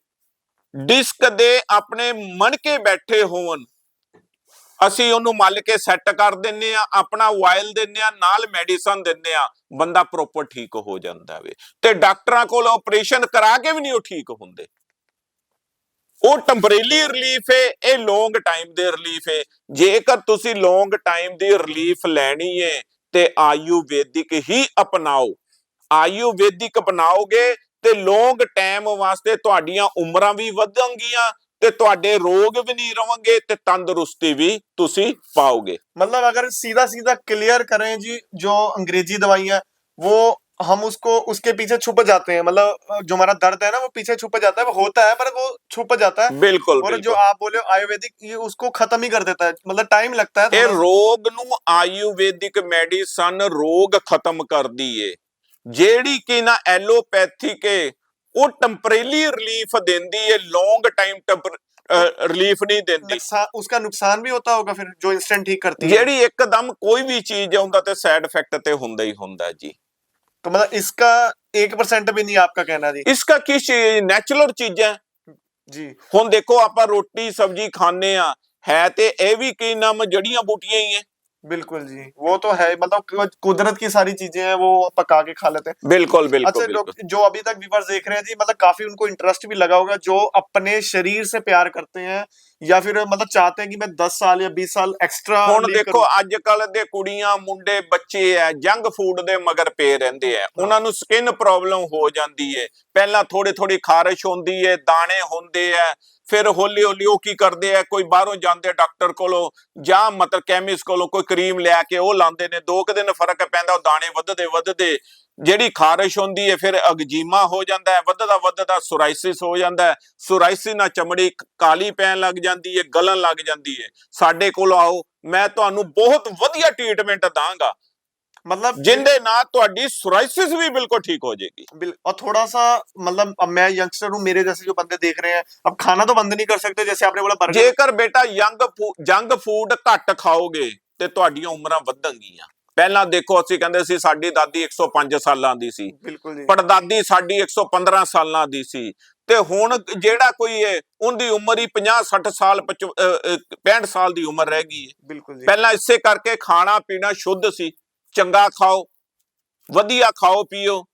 ਡਿਸਕ ਦੇ ਆਪਣੇ ਮਣਕੇ ਬੈਠੇ ਹੋਣ ਅਸੀਂ ਉਹਨੂੰ ਮੱਲ ਕੇ ਸੈੱਟ ਕਰ ਦਿੰਨੇ ਆ, ਆਪਣਾ ਵਾਇਲ ਦਿੰਨੇ ਆ, ਨਾਲ ਮੈਡੀਸਨ ਦਿੰਨੇ ਆ, ਬੰਦਾ ਪ੍ਰੋਪਰ ਠੀਕ ਹੋ ਜਾਂਦਾ ਵੇ। ਤੇ ਡਾਕਟਰਾਂ ਕੋਲ ਆਪਰੇਸ਼ਨ ਕਰਾ ਕੇ ਵੀ ਨਹੀਂ ਉਹ ਠੀਕ ਹੁੰਦੇ। ਉਹ ਟੈਂਪਰੇਰੀ ਰਿਲੀਫ ਹੈ ਇਹ ਲੌਂਗ ਟਾਈਮ ਦੇ ਰਿਲੀਫ ਹੈ ਜੇਕਰ ਤੁਸੀਂ ਲੌਂਗ ਟਾਈਮ ਦੀ ਰਿਲੀਫ ਲੈਣੀ ਹੈ ਤੇ ਆਯੁਰਵੈਦਿਕ ਹੀ ਅਪਣਾਓ। ਆਯੁਰਵੈਦਿਕ ਅਪਣਾਓਗੇ ਤੇ ਲੌਂਗ ਟਾਈਮ ਵਾਸਤੇ ਤੁਹਾਡੀਆਂ ਉਮਰਾਂ ਵੀ ਵਧਣਗੀਆਂ ਤੇ ਤੁਹਾਡੇ ਰੋਗ ਵੀ ਨਹੀਂ ਰਹਣਗੇ ਤੇ ਤੰਦਰੁਸਤੀ ਵੀ ਤੁਸੀਂ ਪਾਓਗੇ मतलब अगर सीधा सीधा क्लियर करें जी जो अंग्रेजी दवाइयां वो हम उसको उसके पीछे छुप जाते हैं मतलब अ, जो हमारा दर्द है ना वो पीछे छुप जाता है वो होता है पर वो छुप जाता है ਬਿਲਕੁਲ और ਜੋ जो आप बोले हो, आयुर्वेदिक ये उसको खत्म ही कर देता है मतलब टाइम लगता है ਇਹ थोड़ा। ਰੋਗ ਨੂੰ ਆਯੁਰਵੈਦਿਕ ਮੈਡੀਸਨ ਰੋਗ ਖਤਮ ਕਰਦੀ ਏ ਜਿਹੜੀ ਕਿ ਨਾ ਐਲੋਪੈਥੀ ਕੇ ਉਹ ਟੈਂਪਰੇਰੀ ਰਿਲੀਫ ਦਿੰਦੀ ਏ ਲੌਂਗ ਟਾਈਮ ਰਿਲੀਫ ਨਹੀਂ ਦਿੰਦੀ नुकसान उसका नुकसान भी होता होगा फिर जो इंस्टेंट ठीक करती है ਜਿਹੜੀ ਇੱਕਦਮ ਕੋਈ ਵੀ ਚੀਜ਼ ਆਉਂਦਾ ਤੇ ਸਾਈਡ ਇਫੈਕਟ ਤੇ ਹੁੰਦਾ ਹੀ ਹੁੰਦਾ ਜੀ तो मतलब इसका एक परसेंट भी नहीं आपका कहना जी ਇਸਕਾ ਕੀ ਨੈਚੁਰਲ ਚੀਜ਼ਾਂ जी ਹੁਣ ਦੇਖੋ ਆਪਾਂ ਰੋਟੀ ਸਬਜੀ ਖਾਂਦੇ ਆ ਹੈ ਤੇ ਇਹ ਵੀ ਕੀ ਨਾਮ ਜੜੀਆਂ ਬੂਟੀਆਂ ਹੀ ਐ बिल्कुल जी वो तो है मतलब कुदरत की सारी चीजें हैं वो पका के खा लेते हैं बिल्कुल बिल्कुल अच्छा बिल्कुल। जो अभी तक व्यूवर्स देख रहे हैं जी मतलब काफी उनको इंटरेस्ट भी लगा होगा जो अपने शरीर से प्यार करते हैं ਜਾਂ ਫਿਰ ਮਤਲਬ ਚਾਹਤੇ ਹੈ ਕਿ ਮੈਂ 10 ਸਾਲ ਜਾਂ 20 ਸਾਲ ਐਕਸਟਰਾ ਹੁਣ ਦੇਖੋ ਅੱਜ ਕੱਲ ਦੇ ਕੁੜੀਆਂ ਮੁੰਡੇ ਬੱਚੇ ਐ ਜੰਗ ਫੂਡ ਦੇ ਮਗਰ ਪੇ ਰਹਿੰਦੇ ਐ। ਉਹਨਾਂ ਨੂੰ ਸਕਿਨ ਪ੍ਰੋਬਲਮ ਹੋ ਜਾਂਦੀ ਐ। ਪਹਿਲਾਂ ਥੋੜੀ ਥੋੜੀ ਖਾਰਸ਼ ਹੁੰਦੀ ਐ ਦਾਣੇ ਹੁੰਦੇ ਐ ਫਿਰ ਹੌਲੀ ਹੌਲੀ ਉਹ ਕੀ ਕਰਦੇ ਆ ਕੋਈ ਬਾਹਰੋਂ ਜਾਂਦੇ ਡਾਕਟਰ ਕੋਲੋਂ ਜਾਂ ਮਤਲਬ ਕੈਮਿਸਟ ਕੋਲੋਂ ਕੋਈ ਕਰੀਮ ਲੈ ਕੇ ਉਹ ਲਾਉਂਦੇ ਨੇ। ਦੋ ਕੁ ਦਿਨ ਫ਼ਰਕ ਪੈਂਦਾ ਉਹ ਦਾਣੇ ਵੱਧਦੇ ਵੱਧਦੇ ਜਿਹੜੀ ਖਾਰਿਸ਼ ਹੁੰਦੀ ਹੈ ਫਿਰ ਅਗਜੀਮਾ ਹੋ ਜਾਂਦਾ ਹੈ ਵੱਧਦਾ ਵੱਧਦਾ ਸੋਰਾਇਸਿਸ ਹੋ ਜਾਂਦਾ ਹੈ ਸੋਰਾਇਸਿਸ ਨਾਲ ਚਮੜੀ ਕਾਲੀ ਪੈਣ ਲੱਗ ਜਾਂਦੀ ਹੈ ਗਲਣ ਲੱਗ ਜਾਂਦੀ ਹੈ ਸਾਡੇ ਕੋਲ ਆਓ ਮੈਂ ਤੁਹਾਨੂੰ ਬਹੁਤ ਵਧੀਆ ਟ੍ਰੀਟਮੈਂਟ ਦਾਂਗਾ। ਮਤਲਬ ਜਿੰਦੇ ਨਾਲ ਤੁਹਾਡੀ ਸੋਰਾਇਸਿਸ ਵੀ ਬਿਲਕੁਲ ਠੀਕ ਹੋ ਜਾਏਗੀ ਔਰ ਥੋੜਾ ਸਾ ਮਤਲਬ ਮੈਂ ਯੰਗਸਟਰ ਨੂੰ ਮੇਰੇ ਜੈਸੇ ਜੋ ਬੰਦੇ ਦੇਖ ਰਹੇ ਹੈ ਅਬ ਖਾਣਾ ਤਾਂ ਬੰਦ ਨਹੀਂ ਕਰ ਸਕਦੇ ਜੈਸੇ ਆਪਣੇ ਬੋਲਾ ਬਰਗਰ ਜੇਕਰ ਬੇਟਾ ਯੰਗ ਜੰਗ ਫੂਡ ਘੱਟ ਖਾਓਗੇ ਤੇ ਤੁਹਾਡੀਆਂ ਉਮਰਾਂ ਵਧਣਗੀਆਂ। ਪਹਿਲਾਂ ਦੇਖੋ ਅਸੀਂ ਕਹਿੰਦੇ ਸੀ ਸਾਡੀ ਦਾਦੀ 105 ਸਾਲਾਂ ਦੀ ਸੀ। ਬਿਲਕੁਲ ਜੀ। ਪੜਦਾਦੀ ਸਾਡੀ 115 ਸਾਲਾਂ ਦੀ ਸੀ। ਤੇ ਹੁਣ ਜਿਹੜਾ ਕੋਈ ਹੈ ਉਹਦੀ ਉਮਰ ਹੀ 50 60 ਸਾਲ 65 ਸਾਲ ਦੀ ਉਮਰ ਰਹਿ ਗਈ ਹੈ। ਬਿਲਕੁਲ ਜੀ। ਪਹਿਲਾਂ ਇਸੇ ਕਰਕੇ ਖਾਣਾ ਪੀਣਾ ਸ਼ੁੱਧ ਸੀ। ਚੰਗਾ ਖਾਓ ਵਧੀਆ ਖਾਓ ਪੀਓ।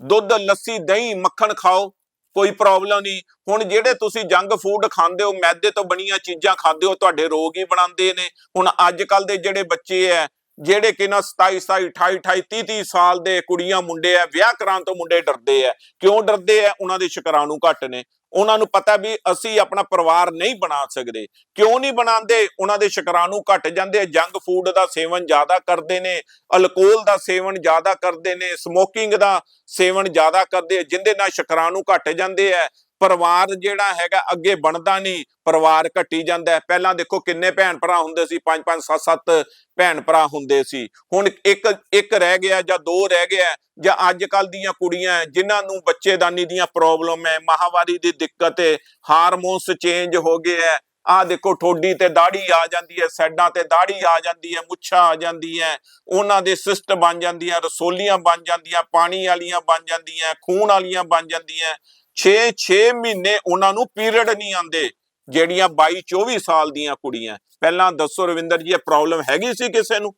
ਦੁੱਧ ਲੱਸੀ ਦਹੀਂ ਮੱਖਣ ਖਾਓ ਕੋਈ ਪ੍ਰੋਬਲਮ ਨਹੀਂ। ਹੁਣ ਜਿਹੜੇ ਤੁਸੀਂ ਜੰਗ ਫੂਡ ਖਾਂਦੇ ਹੋ ਮੈਦੇ ਤੋਂ ਬਣੀਆਂ ਚੀਜ਼ਾਂ ਖਾਂਦੇ ਹੋ ਤੁਹਾਡੇ ਰੋਗ ਹੀ ਬਣਾਉਂਦੇ ਨੇ। ਹੁਣ ਅੱਜ ਕੱਲ ਦੇ ਜਿਹੜੇ ਬੱਚੇ ਐ ਜਿਹੜੇ ਕਿ ਨਾ 27 27 28 28 30 30 ਸਾਲ ਦੇ ਕੁੜੀਆਂ ਮੁੰਡੇ ਆ ਵਿਆਹ ਕਰਾਂ ਤੋਂ ਮੁੰਡੇ ਡਰਦੇ ਆ। ਕਿਉਂ ਡਰਦੇ ਆ? ਉਹਨਾਂ ਦੇ ਸ਼ੁਕਰਾਣੂ ਘੱਟ ਨੇ। ਉਹਨਾਂ ਨੂੰ ਪਤਾ ਵੀ ਅਸੀਂ ਆਪਣਾ ਪਰਿਵਾਰ ਨਹੀਂ ਬਣਾ ਸਕਦੇ। ਕਿਉਂ ਨਹੀਂ ਬਣਾਉਂਦੇ? ਉਹਨਾਂ ਦੇ ਸ਼ੁਕਰਾਣੂ ਘਟ ਜਾਂਦੇ ਜੰਕ ਫੂਡ ਦਾ ਸੇਵਨ ਜ਼ਿਆਦਾ ਕਰਦੇ ਨੇ। ਅਲਕੋਹਲ ਦਾ ਸੇਵਨ ਜ਼ਿਆਦਾ ਕਰਦੇ ਨੇ। ਸਮੋਕਿੰਗ ਦਾ ਸੇਵਨ ਜ਼ਿਆਦਾ ਕਰਦੇ ਆ, ਜਿੰਦੇ ਨਾਲ ਸ਼ੁਕਰਾਣੂ ਘਟ ਜਾਂਦੇ ਆ। ਪਰਿਵਾਰ ਜਿਹੜਾ ਹੈਗਾ ਅੱਗੇ ਬਣਦਾ ਨਹੀਂ ਪਰਿਵਾਰ ਘਟੀ ਜਾਂਦਾ ਹੈ। ਪਹਿਲਾਂ ਦੇਖੋ ਕਿੰਨੇ ਭੈਣ ਭਰਾ ਹੁੰਦੇ ਸੀ ਪੰਜ ਪੰਜ ਸੱਤ ਸੱਤ ਭੈਣ ਭਰਾ ਹੁੰਦੇ ਸੀ। ਹੁਣ ਇੱਕ ਇੱਕ ਰਹਿ ਗਿਆ ਜਾਂ ਦੋ ਰਹਿ ਗਿਆ ਜਾਂ ਅੱਜ ਕੱਲ ਦੀਆਂ ਕੁੜੀਆਂ ਹੈ, ਜਿਨ੍ਹਾਂ ਨੂੰ ਬੱਚੇਦਾਨੀ ਦੀਆਂ ਪ੍ਰੋਬਲਮ ਹੈ ਮਾਹਵਾਰੀ ਦੀ ਦਿੱਕਤ ਹੈ ਹਾਰਮੋਨਸ ਚੇਂਜ ਹੋ ਗਏ ਹੈ। ਆ ਦੇਖੋ ਠੋਡੀ ਤੇ ਦਾੜੀ ਆ ਜਾਂਦੀ ਹੈ ਸੈਡਾਂ ਤੇ ਦਾੜੀ ਆ ਜਾਂਦੀ ਹੈ ਮੁੱਛਾਂ ਆ ਜਾਂਦੀ ਹੈ ਉਹਨਾਂ ਦੇ ਸਿਸਟ ਬਣ ਜਾਂਦੀਆਂ ਰਸੋਲੀਆਂ ਬਣ ਜਾਂਦੀਆਂ ਪਾਣੀ ਵਾਲੀਆਂ ਬਣ ਜਾਂਦੀਆਂ ਖੂਨ ਵਾਲੀਆਂ ਬਣ ਜਾਂਦੀਆਂ 6-6 ਮਹੀਨੇ ਉਹਨਾਂ ਨੂੰ ਪੀਰੀਅਡ ਨਹੀਂ ਆਉਂਦੇ, ਜਿਹੜੀਆਂ 22 24 ਸਾਲ ਦੀਆਂ ਕੁੜੀਆਂ। ਪਹਿਲਾਂ ਦੱਸੋ ਰਵਿੰਦਰ ਜੀ, ਇਹ ਪ੍ਰੋਬਲਮ ਹੈਗੀ ਸੀ ਕਿਸੇ ਨੂੰ?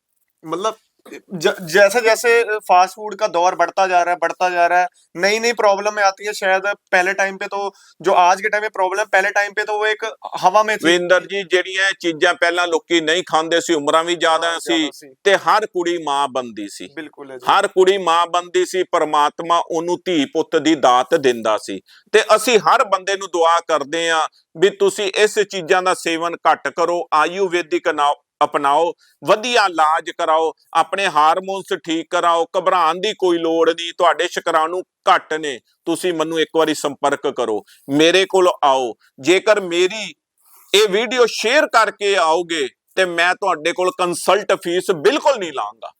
ਮਤਲਬ जैसे जैसे फास्ट फूड का दौर बढ़ता जा रहा है बढ़ता जा रहा है नई नई प्रॉब्लम आती है शायद पहले टाइम पे तो जो आज के टाइम में प्रॉब्लम पहले टाइम पे तो वो एक हवा में थी ਰਵਿੰਦਰ ਜੀ ਜਿਹੜੀਆਂ ਇਹ ਚੀਜ਼ਾਂ ਪਹਿਲਾਂ ਲੋਕੀ ਨਹੀਂ ਖਾਂਦੇ ਸੀ ਉਮਰਾਂ ਵੀ ਜ਼ਿਆਦਾ हाँ, ਸੀ ज्यादा सी। ਤੇ ਹਰ ਕੁੜੀ ਮਾਂ ਬੰਦੀ ਸੀ बिल्कुल है जी ਹਰ ਕੁੜੀ ਮਾਂ ਬੰਦੀ ਸੀ ਪਰਮਾਤਮਾ ਉਹਨੂੰ ਧੀ ਪੁੱਤ ਦੀ ਦਾਤ ਦਿੰਦਾ ਸੀ ਤੇ ਅਸੀਂ ਹਰ ਬੰਦੇ ਨੂੰ ਦੁਆ ਕਰਦੇ ਆਂ ਵੀ ਤੁਸੀਂ ਇਸ ਚੀਜ਼ਾਂ ਦਾ ਸੇਵਨ ਘੱਟ ਕਰੋ ਆਯੁਰਵੈਦਿਕ ਨਾ ਅਪਣਾਓ, ਵਧੀਆ ਇਲਾਜ ਕਰਾਓ, ਆਪਣੇ ਹਾਰਮੋਨਸ ਠੀਕ ਕਰਾਓ, ਘਬਰਾਉਣ ਦੀ ਕੋਈ ਲੋੜ ਨਹੀਂ, ਤੁਹਾਡੇ ਸ਼ੁਕਰਾਣੂ ਘੱਟ ਨੇ, ਤੁਸੀਂ ਮੈਨੂੰ ਇੱਕ ਵਾਰੀ ਸੰਪਰਕ ਕਰੋ। ਮੇਰੇ ਕੋਲ ਆਓ, ਜੇਕਰ ਮੇਰੀ ਇਹ ਵੀਡੀਓ ਸ਼ੇਅਰ ਕਰਕੇ ਆਓਗੇ, ਤੇ ਮੈਂ ਤੁਹਾਡੇ ਕੋਲ ਕੰਸਲਟ ਫੀਸ ਬਿਲਕੁਲ ਨਹੀਂ ਲਾਂਗਾ।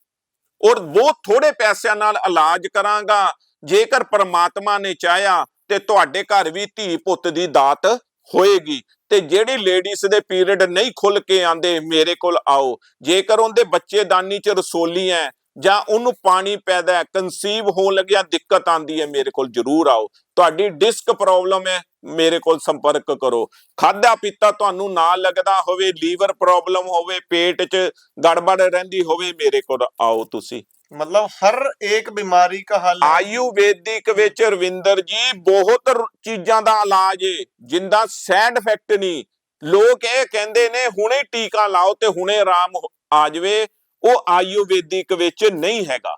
ਔਰ ਬਹੁਤ ਥੋੜੇ ਪੈਸਿਆਂ ਨਾਲ ਇਲਾਜ ਕਰਾਂਗਾ, ਜੇਕਰ ਪਰਮਾਤਮਾ ਨੇ ਚਾਹਿਆ, ਤੇ ਤੁਹਾਡੇ ਘਰ ਵੀ ਧੀ ਪੁੱਤ ਦੀ ਦਾਤ ਹੋਏਗੀ ਤੇ ਜਿਹੜੀ ਲੇਡੀਜ਼ ਦੇ ਪੀਰੀਅਡ ਨਹੀਂ ਖੁੱਲ ਕੇ ਆਂਦੇ ਮੇਰੇ ਕੋਲ ਆਓ। ਜੇਕਰ ਉਹਦੇ ਬੱਚੇਦਾਨੀ ਚ ਰਸੋਲੀ ਹੈ ਜਾਂ ਉਹਨੂੰ ਪਾਣੀ ਪੈਦਾ ਹੈ ਕਨਸੀਵ ਹੋਣ ਲੱਗਿਆ, ਦਿੱਕਤ ਆਂਦੀ ਹੈ ਮੇਰੇ ਕੋਲ ਜਰੂਰ ਆਓ। ਤੁਹਾਡੀ ਡਿਸਕ ਪ੍ਰੋਬਲਮ ਹੈ ਮੇਰੇ ਕੋਲ ਸੰਪਰਕ ਕਰੋ। ਖਾਦਾ ਪੀਤਾ ਤੁਹਾਨੂੰ ਨਾ ਲੱਗਦਾ ਹੋਵੇ, ਲੀਵਰ ਪ੍ਰੋਬਲਮ ਹੋਵੇ, ਪੇਟ 'ਚ ਗੜਬੜ ਰਹਿੰਦੀ ਹੋਵੇ, ਮੇਰੇ ਕੋਲ ਆਓ ਤੁਸੀਂ। ਮਤਲਬ ਹਰ ਇੱਕ ਬਿਮਾਰੀ ਦਾ ਹੱਲ ਆਯੁਰਵੈਦਿਕ ਵਿੱਚ ਰਵਿੰਦਰ ਜੀ, ਬਹੁਤ ਚੀਜ਼ਾਂ ਦਾ ਇਲਾਜ ਏ, ਜਿੰਦਾ ਸਾਈਡ ਇਫੈਕਟ ਨਹੀਂ। ਲੋਕ ਇਹ ਕਹਿੰਦੇ ਨੇ, ਹੁਣੇ ਟੀਕਾ ਲਾਓ ਤੇ ਹੁਣੇ ਆਰਾਮ ਆ ਜਾਵੇ। ਉਹ ਆਯੁਰਵੈਦਿਕ ਵਿੱਚ ਨਹੀਂ ਹੈਗਾ।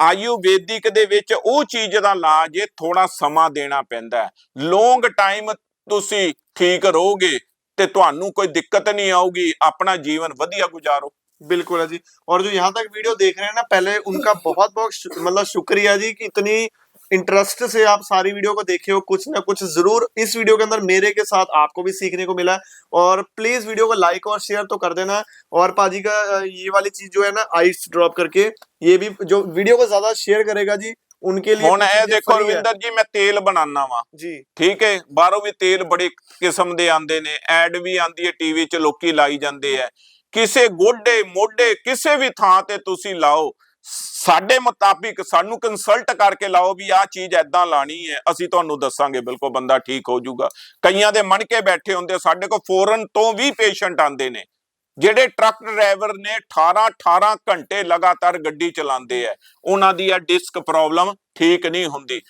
ਆਯੁਰਵੈਦਿਕ ਦੇ ਵਿੱਚ ਉਹ ਚੀਜ਼ ਦਾ ਇਲਾਜ ਏ ਥੋੜਾ ਸਮਾਂ ਦੇਣਾ ਪੈਂਦਾ ਲੌਂਗ ਟਾਈਮ ਤੁਸੀਂ ਠੀਕ ਰਹੋਗੇ ਤੇ ਤੁਹਾਨੂੰ ਕੋਈ ਦਿੱਕਤ ਨਹੀਂ ਆਉਗੀ ਆਪਣਾ ਜੀਵਨ ਵਧੀਆ ਗੁਜ਼ਾਰੋ। बिल्कुल है जी और जो यहाँ तक वीडियो देख रहे हैं ना पहले उनका *laughs* बहुत बहुत शु- मतलब शुक्रिया जी कि इतनी इंटरेस्ट से आप सारी वीडियो को देखे हो कुछ ना कुछ जरूर इस वीडियो के अंदर मेरे के साथ आपको भी सीखने को मिला और प्लीज वीडियो को लाइक और शेयर तो कर देना और पाजी का अ, ये वाली चीज जो है ना आइस ड्रॉप करके ये भी जो वीडियो को ज्यादा शेयर करेगा जी उनके लिए ਹੁਣ कुछ ਇਹ चीजें ਦੇਖੋ free है। ਰਵਿੰਦਰ ਜੀ ਮੈਂ ਤੇਲ ਬਣਾਉਣਾ ਵਾ जी ਠੀਕ ਹੈ ਬਾਹਰੋਂ ਵੀ ਤੇਲ ਬੜੇ ਕਿਸਮ ਦੇ ਆਂਦੇ ਨੇ ਐਡ ਵੀ ਆਂਦੀ ਹੈ ਟੀਵੀ 'ਚ ਲੋਕੀ ਲਾਈ ਜਾਂਦੇ ਆ ਕਿਸੇ ਗੋਡੇ, ਮੋਢੇ, ਕਿਸੇ ਵੀ ਥਾਂ ਤੇ ਤੁਸੀਂ ਲਾਓ, ਸਾਡੇ ਮੁਤਾਬਿਕ ਸਾਨੂੰ ਕੰਸਲਟ ਕਰਕੇ ਲਾਓ ਵੀ ਆਹ ਚੀਜ਼ ਐਦਾਂ ਲਾਣੀ ਹੈ, ਅਸੀਂ ਤੁਹਾਨੂੰ ਦੱਸਾਂਗੇ, ਬਿਲਕੁਲ ਬੰਦਾ ਠੀਕ ਹੋ ਜਾਊਗਾ। ਕਈਆਂ ਦੇ ਮਣ ਕੇ ਬੈਠੇ ਹੁੰਦੇ ਸਾਡੇ ਕੋਲ ਫੋਰਨ ਤੋਂ ਵੀ ਪੇਸ਼ੈਂਟ ਆਂਦੇ ਨੇ, ਜਿਹੜੇ ਟਰੱਕ ਡਰਾਈਵਰ ਨੇ 18 18 ਘੰਟੇ ਲਗਾਤਾਰ ਗੱਡੀ ਚਲਾਉਂਦੇ ਆ, ਉਹਨਾਂ ਦੀ ਆ ਡਿਸਕ ਪ੍ਰੋਬਲਮ ਠੀਕ ਨਹੀਂ ਹੁੰਦੀ।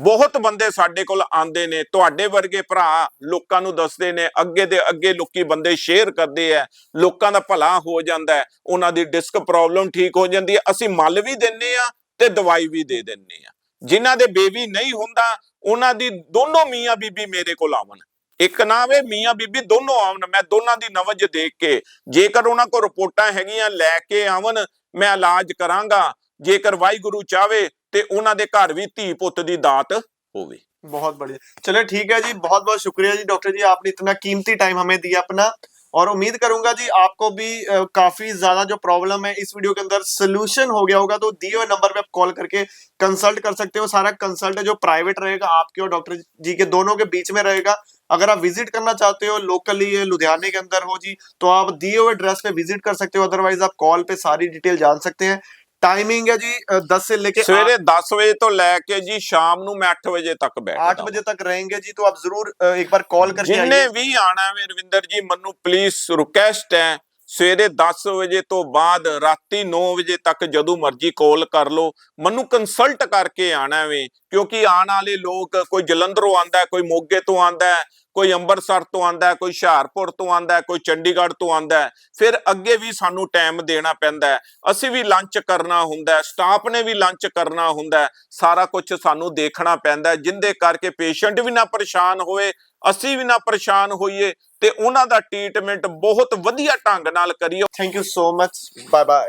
ਬਹੁਤ ਬੰਦੇ ਸਾਡੇ ਕੋਲ ਆਉਂਦੇ ਨੇ, ਤੁਹਾਡੇ ਵਰਗੇ ਭਰਾ ਲੋਕਾਂ ਨੂੰ ਦੱਸਦੇ ਨੇ, ਅੱਗੇ ਦੇ ਅੱਗੇ ਲੋਕੀ ਬੰਦੇ ਸ਼ੇਅਰ ਕਰਦੇ ਆ ਲੋਕਾਂ ਦਾ ਭਲਾ ਹੋ ਜਾਂਦਾ ਹੈ ਉਹਨਾਂ ਦੀ ਡਿਸਕ ਪ੍ਰੋਬਲਮ ਠੀਕ ਹੋ ਜਾਂਦੀ ਹੈ ਅਸੀਂ ਮੱਲ ਵੀ ਦਿੰਨੇ ਆ ਤੇ ਦਵਾਈ ਵੀ ਦੇ ਦਿੰਨੇ ਆ। ਜਿਨ੍ਹਾਂ ਦੇ ਬੇਬੀ ਨਹੀਂ ਹੁੰਦਾ, ਉਹਨਾਂ ਦੀ ਦੋਨੋਂ ਮੀਆਂ ਬੀਬੀ ਮੇਰੇ ਕੋਲ ਆਵਣ। ਇੱਕ ਨਾ ਵੇ ਮੀਆਂ ਬੀਬੀ ਦੋਨੋਂ ਆਵਣ, ਮੈਂ ਦੋਨਾਂ ਦੀ ਨਵਜ ਦੇਖ ਕੇ, ਜੇਕਰ ਉਹਨਾਂ ਕੋਲ ਰਿਪੋਰਟਾਂ ਹੈਗੀਆਂ ਲੈ ਕੇ ਆਵਣ, ਮੈਂ ਇਲਾਜ ਕਰਾਂਗਾ, ਜੇਕਰ ਵਾਹਿਗੁਰੂ ਚਾਵੇ ਤੇ ਉਹਨਾਂ ਦੇ ਘਰ ਵੀ ਧੀ ਪੁੱਤ ਦੀ ਦਾਤ ਹੋਵੇ बहुत बढ़िया चलिए ठीक है जी बहुत बहुत शुक्रिया जी डॉक्टर जी आपने इतना कीमती टाइम हमें दिया अपना और उम्मीद करूंगा जी आपको भी अ, काफी ज्यादा जो प्रॉब्लम है इस वीडियो के अंदर सोल्यूशन हो गया होगा तो दिए हुए नंबर पे आप कॉल करके कंसल्ट कर सकते हो सारा कंसल्ट है जो प्राइवेट रहेगा आपके और डॉक्टर जी के दोनों के बीच में रहेगा अगर आप विजिट करना चाहते हो लोकली लुधियाने के अंदर हो जी तो आप दिए हुए एड्रेस पे विजिट कर सकते हो अदरवाइज आप कॉल पे सारी डिटेल जान सकते हैं टाइमिंग है जी दस से लेके ਸਵੇਰੇ 10 ਵਜੇ ਤੋਂ ਲੈ ਕੇ ਜੀ ਸ਼ਾਮ ਨੂੰ ਮੈਂ 8 ਵਜੇ ਤੱਕ ਬੈਠਦਾ आठ बजे तक रहेंगे जी तो आप जरूर अ, एक बार कॉल करके ਜਿੰਨੇ आइए ਵੀ ਆਣਾ ਹੈ ਰਵਿੰਦਰ ਜੀ ਮੈਨੂੰ ਪਲੀਜ਼ ਰਿਕੁਐਸਟ ਹੈ ਸਵੇਰੇ 10 ਵਜੇ ਤੋਂ ਬਾਅਦ ਰਾਤੀ 9 ਵਜੇ ਤੱਕ ਜਦੋਂ ਮਰਜ਼ੀ ਕਾਲ ਕਰ ਲਓ। ਮੈਨੂੰ ਕੰਸਲਟ ਕਰਕੇ ਆਣਾ ਵੇ, ਕਿਉਂਕਿ ਆਉਣ ਵਾਲੇ ਲੋਕ ਕੋਈ ਜਲੰਧਰੋਂ ਆਂਦਾ ਕੋਈ ਮੋਗੇ ਤੋਂ ਆਂਦਾ ਕੋਈ ਅੰਮ੍ਰਿਤਸਰ ਤੋਂ ਆਂਦਾ ਕੋਈ ਹੁਸ਼ਿਆਰਪੁਰ ਤੋਂ ਆਂਦਾ ਕੋਈ ਚੰਡੀਗੜ੍ਹ ਤੋਂ ਆਂਦਾ ਫਿਰ ਅੱਗੇ ਵੀ ਸਾਨੂੰ ਟਾਈਮ ਦੇਣਾ ਪੈਂਦਾ ਅਸੀਂ ਵੀ ਲੰਚ ਕਰਨਾ ਹੁੰਦਾ ਸਟਾਫ ਨੇ ਵੀ ਲੰਚ ਕਰਨਾ ਹੁੰਦਾ ਸਾਰਾ ਕੁਝ ਸਾਨੂੰ ਦੇਖਣਾ ਪੈਂਦਾ ਹੈ, ਜਿੰਦੇ ਕਰਕੇ ਪੇਸ਼ੈਂਟ ਵੀ ਨਾ ਪਰੇਸ਼ਾਨ ਹੋਏ ਅਸੀਂ ਵੀ ਨਾ ਪਰੇਸ਼ਾਨ ਹੋਈਏ ਤੇ ਉਹਨਾਂ ਦਾ ਟ੍ਰੀਟਮੈਂਟ ਬਹੁਤ ਵਧੀਆ ਢੰਗ ਨਾਲ ਕਰੀਏ। Thank you so much bye bye